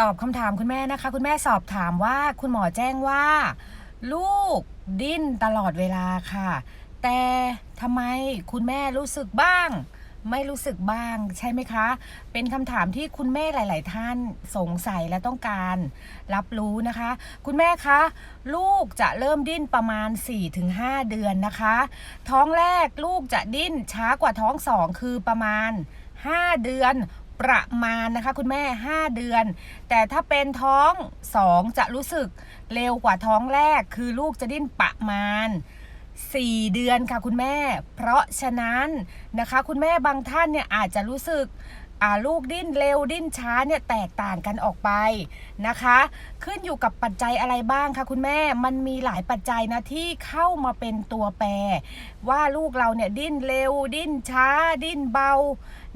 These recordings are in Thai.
ตอบคำถามคุณแม่นะคะ คุณแม่สอบถามว่าคุณหมอแจ้งว่า ลูกดิ้นตลอดเวลาค่ะ แต่ทำไมคุณแม่รู้สึกบ้าง ไม่รู้สึกบ้างใช่ไหมคะ เป็นคำถามที่คุณแม่หลาย ๆ ท่านสงสัยและต้องการรับรู้นะคะ คุณแม่คะ ลูกจะเริ่มดิ้นประมาณ 4-5 เดือนนะคะ ท้องแรกลูกจะดิ้นช้ากว่าท้องสองคือประมาณ 5 เดือน ประมาณนะคะคุณแม่ 5 เดือน แต่ถ้าเป็นท้องสองจะรู้สึกเร็วกว่าท้องแรก คือลูกจะดิ้นประมาณ 4 เดือนค่ะคุณแม่ เพราะฉะนั้นนะคะคุณแม่บางท่านเนี่ยอาจจะรู้สึกลูกดิ้นเร็วดิ้นช้าเนี่ยแตกต่างกันออกไปนะคะ ขึ้นอยู่กับปัจจัยอะไรบ้างคะคุณแม่มันมีหลายปัจจัยนะที่เข้ามาเป็นตัวแปร ว่าลูกเราเนี่ยดิ้นเร็วดิ้นช้า ดิ้นเบา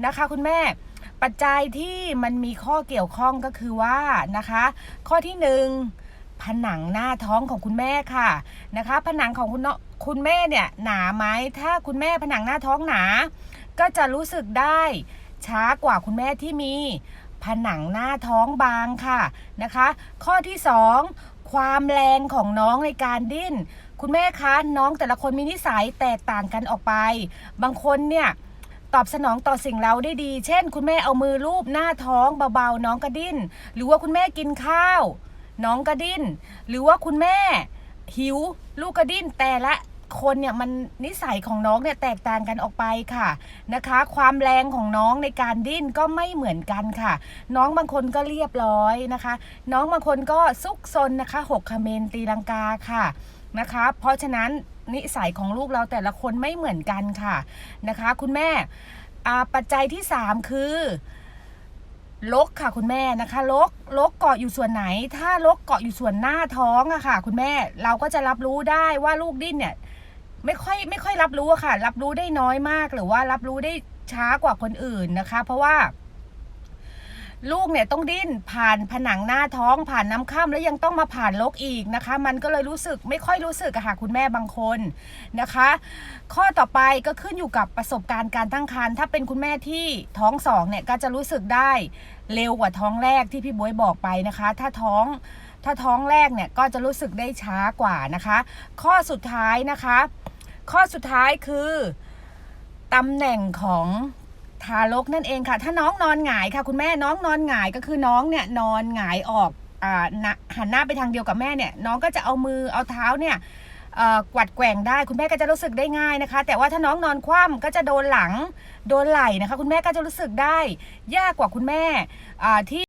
นะคะคุณแม่ ปัจจัยที่มันมีข้อเกี่ยวข้องก็คือว่านะคะ ข้อที่หนึ่งผนังหน้าท้องของคุณแม่ค่ะนะคะ ผนังของคุณคุณแม่เนี่ยหนาไหมถ้าคุณแม่ผนังหน้าท้องหนา ก็จะรู้สึกได้ช้ากว่าคุณแม่ที่มีผนังหน้าท้องบางค่ะนะคะ ข้อที่สองความแรงของน้องในการดิ้น คุณแม่คะน้องแต่ละคนมีนิสัยแตกต่างกันออกไป บางคนเนี่ย ตอบสนองต่อสิ่งเราได้ดี เช่น คุณแม่เอามือลูบหน้าท้องเบาๆ น้องก็ดิ้น หรือว่าคุณแม่กินข้าว น้องก็ดิ้น หรือว่าคุณแม่หิวลูกก็ดิ้นแต่ละคนเนี่ยมันนิสัยของน้องเนี่ยแตกต่างกันออกไปค่ะนะคะ ความแรงของน้องในการดิ้นก็ไม่เหมือนกันค่ะ น้องบางคนก็เรียบร้อยนะคะ น้องบางคนก็ซุกซนนะคะหกคเมนตีลังกาค่ะนะคะ เพราะฉะนั้น นิสัยของลูกเราแต่ละคนไม่เหมือนกันค่ะนะคะ คุณแม่ปัจจัยที่ 3 คือลกค่ะคุณแม่นะคะลกลกเกาะอยู่ส่วนไหน ถ้าลกเกาะอยู่ส่วนหน้าท้องอะค่ะ คุณแม่เราก็จะรับรู้ได้ว่าลูกดิ้นเนี่ยไม่ค่อยไม่ค่อยรับรู้อะค่ะ รับรู้ได้น้อยมากหรือว่ารับรู้ได้ช้ากว่าคนอื่นนะคะ เพราะว่า ลูกเนี่ยต้องดิ้นผ่านผนังหน้าท้องผ่านน้ำข้ามแล้วยังต้องมาผ่านลกอีกนะคะ มันก็เลยรู้สึกไม่ค่อยรู้สึกอะค่ะคุณแม่บางคนนะคะ ข้อต่อไปก็ขึ้นอยู่กับประสบการณ์การตั้งครรภ์ถ้าเป็นคุณแม่ที่ท้องสองเนี่ยก็จะรู้สึกได้เร็วกว่าท้องแรกที่พี่บวยบอกไปนะคะ ถ้าท้องถ้าท้องแรกเนี่ยก็จะรู้สึกได้ช้ากว่านะคะ ข้อสุดท้ายนะคะ ข้อสุดท้ายคือตำแหน่งของ ทารกนั่นเองค่ะ ถ้าน้องนอนหงายค่ะ คุณแม่น้องนอนหงายก็คือน้องเนี่ยนอนหงายออกอหันหน้าไปทางเดียวกับแม่เนี่ยน้องก็จะเอามือเอาเท้าเนี่ยกวัดแกว่งได้คุณแม่ก็จะรู้สึกได้ง่ายนะคะ แต่ว่าถ้าน้องนอนคว่ำก็จะโดนหลังโดนไหล่นะคะ คุณแม่ก็จะรู้สึกได้ยากกว่าคุณแม่ที่